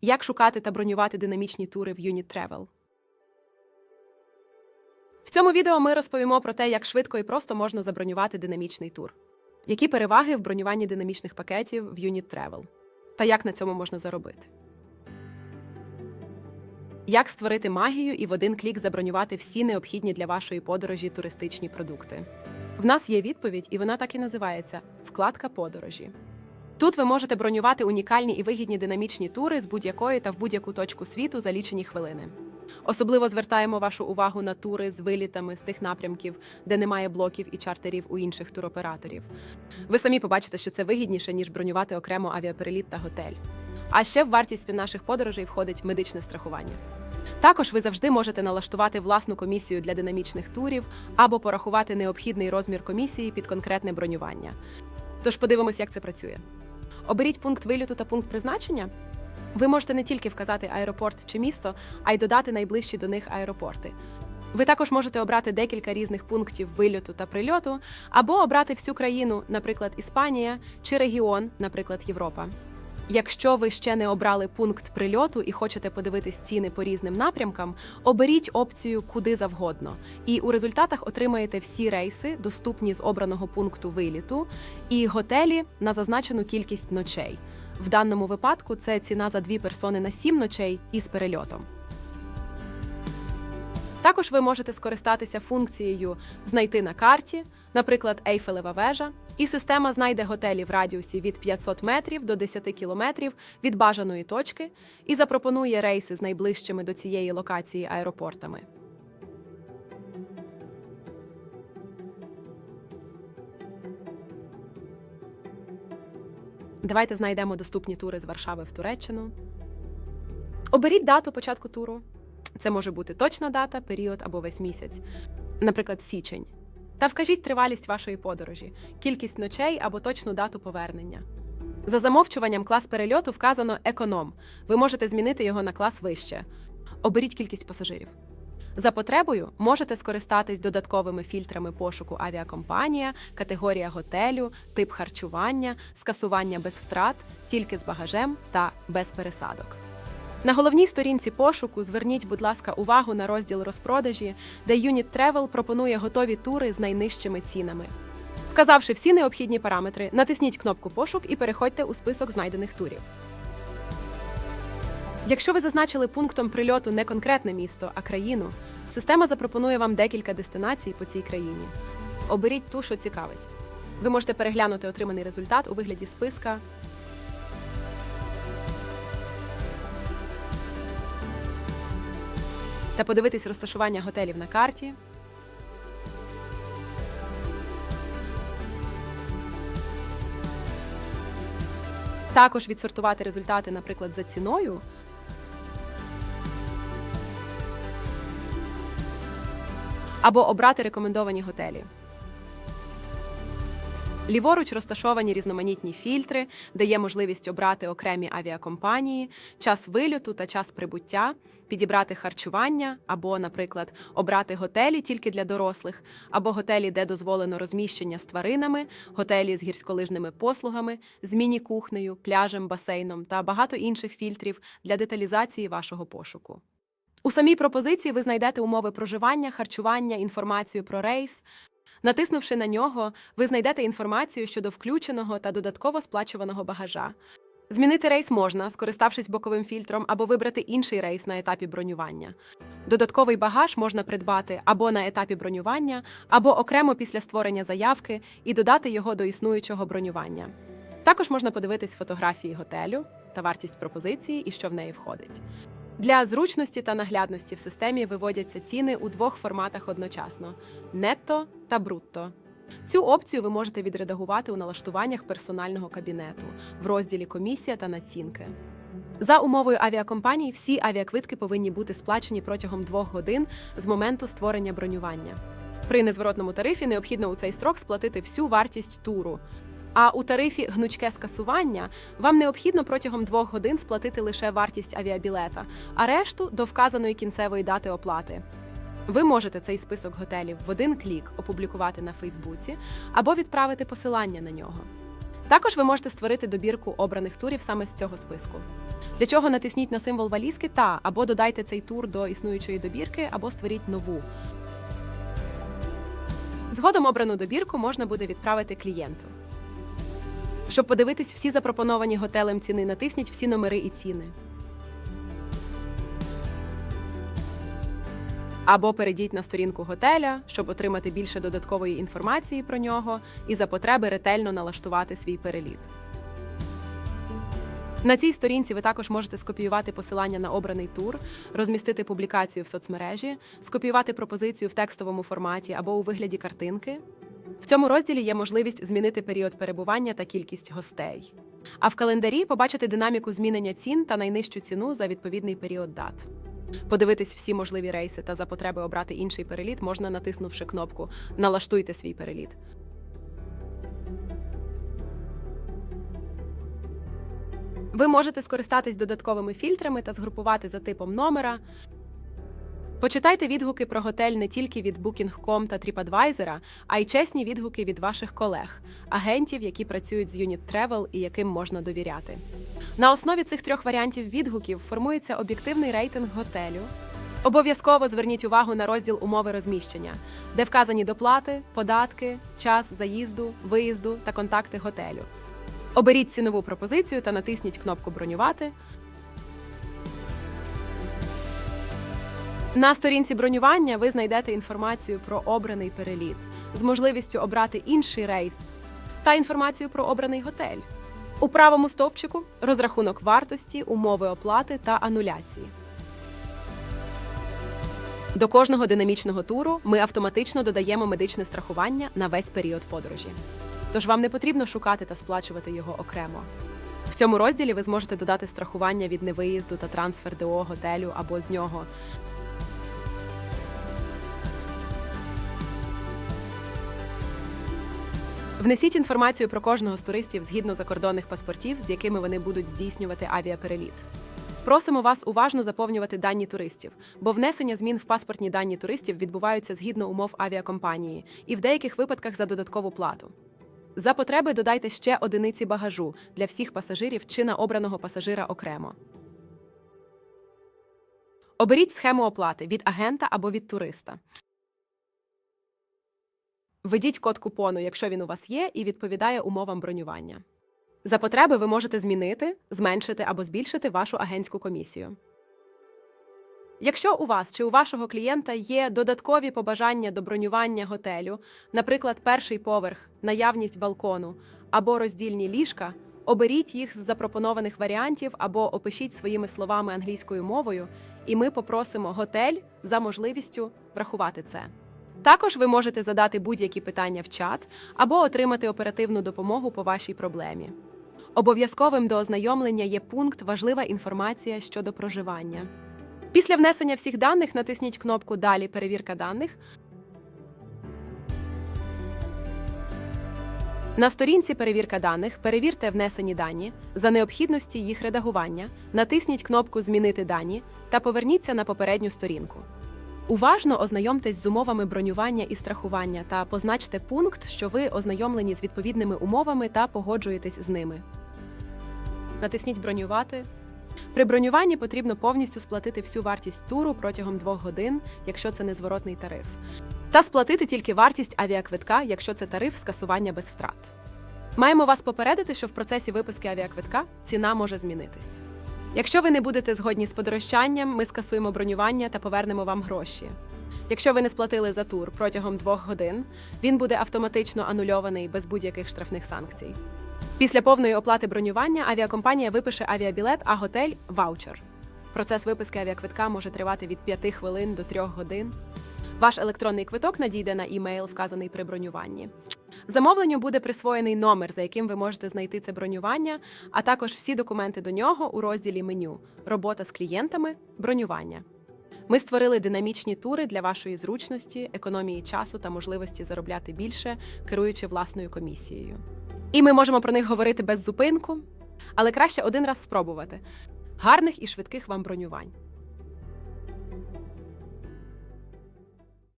Як шукати та бронювати динамічні тури в Unit Travel? В цьому відео ми розповімо про те, як швидко і просто можна забронювати динамічний тур, які переваги в бронюванні динамічних пакетів в Unit Travel та як на цьому можна заробити. Як створити магію і в один клік забронювати всі необхідні для вашої подорожі туристичні продукти? В нас є відповідь, і вона так і називається вкладка подорожі. Тут ви можете бронювати унікальні і вигідні динамічні тури з будь-якої та в будь-яку точку світу за лічені хвилини. Особливо звертаємо вашу увагу на тури з вилітами з тих напрямків, де немає блоків і чартерів у інших туроператорів. Ви самі побачите, що це вигідніше, ніж бронювати окремо авіапереліт та готель. А ще в вартість наших подорожей входить медичне страхування. Також ви завжди можете налаштувати власну комісію для динамічних турів або порахувати необхідний розмір комісії під конкретне бронювання. Тож подивимось, як це працює. Оберіть пункт вильоту та пункт призначення. Ви можете не тільки вказати аеропорт чи місто, а й додати найближчі до них аеропорти. Ви також можете обрати декілька різних пунктів вильоту та прильоту, або обрати всю країну, наприклад, Іспанія, чи регіон, наприклад, Європа. Якщо ви ще не обрали пункт прильоту і хочете подивитись ціни по різним напрямкам, оберіть опцію куди завгодно, і у результатах отримаєте всі рейси, доступні з обраного пункту виліту, і готелі на зазначену кількість ночей. В даному випадку це ціна за дві персони на сім ночей із перельотом. Також ви можете скористатися функцією Знайти на карті, наприклад, Ейфелева вежа, і система знайде готелі в радіусі від 500 метрів до 10 кілометрів від бажаної точки і запропонує рейси з найближчими до цієї локації аеропортами. Давайте знайдемо доступні тури з Варшави в Туреччину. Оберіть дату початку туру. Це може бути точна дата, період або весь місяць, наприклад, січень. Та вкажіть тривалість вашої подорожі, кількість ночей або точну дату повернення. За замовчуванням клас перельоту вказано економ. Ви можете змінити його на клас вище. Оберіть кількість пасажирів. За потребою можете скористатись додатковими фільтрами пошуку авіакомпанія, категорія готелю, тип харчування, скасування без втрат, тільки з багажем та без пересадок. На головній сторінці пошуку зверніть, будь ласка, увагу на розділ розпродажі, де Unit Travel пропонує готові тури з найнижчими цінами. Вказавши всі необхідні параметри, натисніть кнопку Пошук і переходьте у список знайдених турів. Якщо ви зазначили пунктом прильоту не конкретне місто, а країну, система запропонує вам декілька дестинацій по цій країні. Оберіть ту, що цікавить. Ви можете переглянути отриманий результат у вигляді списка. Та подивитись розташування готелів на карті. Також відсортувати результати, наприклад, за ціною. Або обрати рекомендовані готелі. Ліворуч розташовані різноманітні фільтри, де є можливість обрати окремі авіакомпанії, час вильоту та час прибуття, підібрати харчування, або, наприклад, обрати готелі тільки для дорослих, або готелі, де дозволено розміщення з тваринами, готелі з гірськолижними послугами, з міні-кухнею, пляжем, басейном та багато інших фільтрів для деталізації вашого пошуку. У самій пропозиції ви знайдете умови проживання, харчування, інформацію про рейс. Натиснувши на нього, ви знайдете інформацію щодо включеного та додатково сплачуваного багажа. Змінити рейс можна, скориставшись боковим фільтром, або вибрати інший рейс на етапі бронювання. Додатковий багаж можна придбати або на етапі бронювання, або окремо після створення заявки і додати його до існуючого бронювання. Також можна подивитись фотографії готелю та вартість пропозиції і що в неї входить. Для зручності та наглядності в системі виводяться ціни у двох форматах одночасно нетто та брутто. Цю опцію ви можете відредагувати у налаштуваннях персонального кабінету в розділі Комісія та націнки. За умовою авіакомпаній, всі авіаквитки повинні бути сплачені протягом двох годин з моменту створення бронювання. При незворотному тарифі необхідно у цей строк сплатити всю вартість туру. А у тарифі гнучке скасування вам необхідно протягом двох годин сплатити лише вартість авіабілета, а решту до вказаної кінцевої дати оплати. Ви можете цей список готелів в один клік опублікувати на Фейсбуці або відправити посилання на нього. Також ви можете створити добірку обраних турів саме з цього списку. Для чого натисніть на символ валізки та або додайте цей тур до існуючої добірки, або створіть нову. Згодом обрану добірку можна буде відправити клієнту. Щоб подивитись всі запропоновані готелем ціни, натисніть всі номери і ціни. Або перейдіть на сторінку готеля, щоб отримати більше додаткової інформації про нього і за потреби ретельно налаштувати свій переліт. На цій сторінці ви також можете скопіювати посилання на обраний тур, розмістити публікацію в соцмережі, скопіювати пропозицію в текстовому форматі або у вигляді картинки. В цьому розділі є можливість змінити період перебування та кількість гостей. А в календарі побачити динаміку змінення цін та найнижчу ціну за відповідний період дат. Подивитись всі можливі рейси та за потреби обрати інший переліт можна натиснувши кнопку Налаштуйте свій переліт. Ви можете скористатись додатковими фільтрами та згрупувати за типом номера. Почитайте відгуки про готель не тільки від Booking.com та TripAdvisor, а й чесні відгуки від ваших колег, агентів, які працюють з Unit Travel і яким можна довіряти. На основі цих трьох варіантів відгуків формується об'єктивний рейтинг готелю. Обов'язково зверніть увагу на розділ умови розміщення, де вказані доплати, податки, час заїзду, виїзду та контакти готелю. Оберіть цінову пропозицію та натисніть кнопку Бронювати. На сторінці бронювання ви знайдете інформацію про обраний переліт з можливістю обрати інший рейс та інформацію про обраний готель. У правому стовпчику розрахунок вартості, умови оплати та ануляції. До кожного динамічного туру ми автоматично додаємо медичне страхування на весь період подорожі. Тож вам не потрібно шукати та сплачувати його окремо. В цьому розділі ви зможете додати страхування від невиїзду та трансфер ДО готелю або з нього. Внесіть інформацію про кожного з туристів згідно закордонних паспортів, з якими вони будуть здійснювати авіапереліт. Просимо вас уважно заповнювати дані туристів, бо внесення змін в паспортні дані туристів відбуваються згідно умов авіакомпанії і в деяких випадках за додаткову плату. За потреби додайте ще одиниці багажу для всіх пасажирів чи на обраного пасажира окремо. Оберіть схему оплати від агента або від туриста. Введіть код купону, якщо він у вас є, і відповідає умовам бронювання. За потреби ви можете змінити, зменшити або збільшити вашу агентську комісію. Якщо у вас чи у вашого клієнта є додаткові побажання до бронювання готелю, наприклад, перший поверх, наявність балкону або роздільні ліжка, оберіть їх з запропонованих варіантів або опишіть своїми словами англійською мовою, і ми попросимо готель за можливістю врахувати це. Також ви можете задати будь-які питання в чат або отримати оперативну допомогу по вашій проблемі. Обов'язковим до ознайомлення є пункт Важлива інформація щодо проживання. Після внесення всіх даних натисніть кнопку Далі перевірка даних. На сторінці Перевірка даних перевірте внесені дані. За необхідності їх редагування натисніть кнопку Змінити дані та поверніться на попередню сторінку. Уважно ознайомтесь з умовами бронювання і страхування та позначте пункт, що ви ознайомлені з відповідними умовами та погоджуєтесь з ними. Натисніть Бронювати. При бронюванні потрібно повністю сплатити всю вартість туру протягом двох годин, якщо це незворотний тариф, та сплатити тільки вартість авіаквитка, якщо це тариф скасування без втрат. Маємо вас попередити, що в процесі виписки авіаквитка ціна може змінитись. Якщо ви не будете згодні з подорожчанням, ми скасуємо бронювання та повернемо вам гроші. Якщо ви не сплатили за тур протягом двох годин, він буде автоматично анульований без будь-яких штрафних санкцій. Після повної оплати бронювання авіакомпанія випише авіабілет, а готель ваучер. Процес виписки авіаквитка може тривати від 5 хвилин до 3 годин. Ваш електронний квиток надійде на імейл, вказаний при бронюванні. Замовленню буде присвоєний номер, за яким ви можете знайти це бронювання, а також всі документи до нього у розділі меню Робота з клієнтами, бронювання. Ми створили динамічні тури для вашої зручності, економії часу та можливості заробляти більше, керуючи власною комісією. І ми можемо про них говорити без зупинку, але краще один раз спробувати. Гарних і швидких вам бронювань.